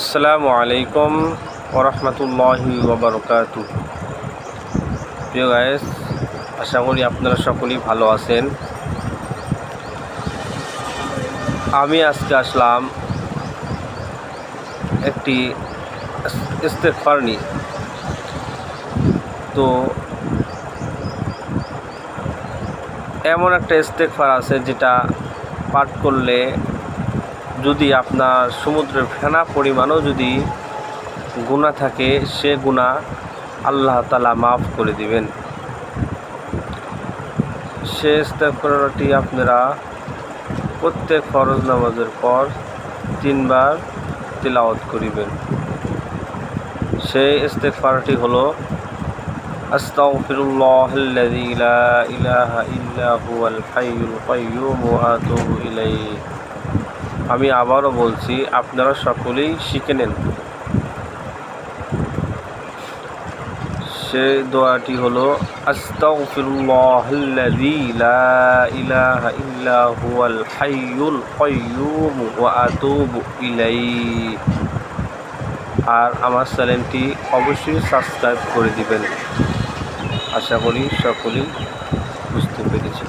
আসসালামু আলাইকুম ওরহমতুল্লাহি ওবরকাত প্রিয় গায়েস, আশা করি আপনারা সকলেই ভালো আছেন। আমি আজকে আসলাম একটি ইস্তেকফার নিয়ে। তো এমন একটা ইস্তেকফার আছে যেটা পাঠ করলে যদি আপনার সমুদ্রের ফেনা পরিমাণও যদি গুণা থাকে, সে গুণা আল্লাহ তালা মাফ করে দিবেন। সে ইস্তেকফারটি আপনারা প্রত্যেক ফরজ নামাজের পর তিনবার তিলাওয়াত করিবেন। সেই ইস্তেকফারটি হলো আস্তাগফিরুল্লাহ আল্লাযী লা ইলাহা ইল্লা হুয়াল হাইয়ুল কাইয়্যুম ওয়া ইলাইহি। আমি আবারও বলছি, আপনারা সকলেই শিখে নেন। সে দোয়াটি হলো আর আমার চ্যানেলটি অবশ্যই সাবস্ক্রাইব করে দিবেন। আশা করি সকলেই বুঝতে পেরেছি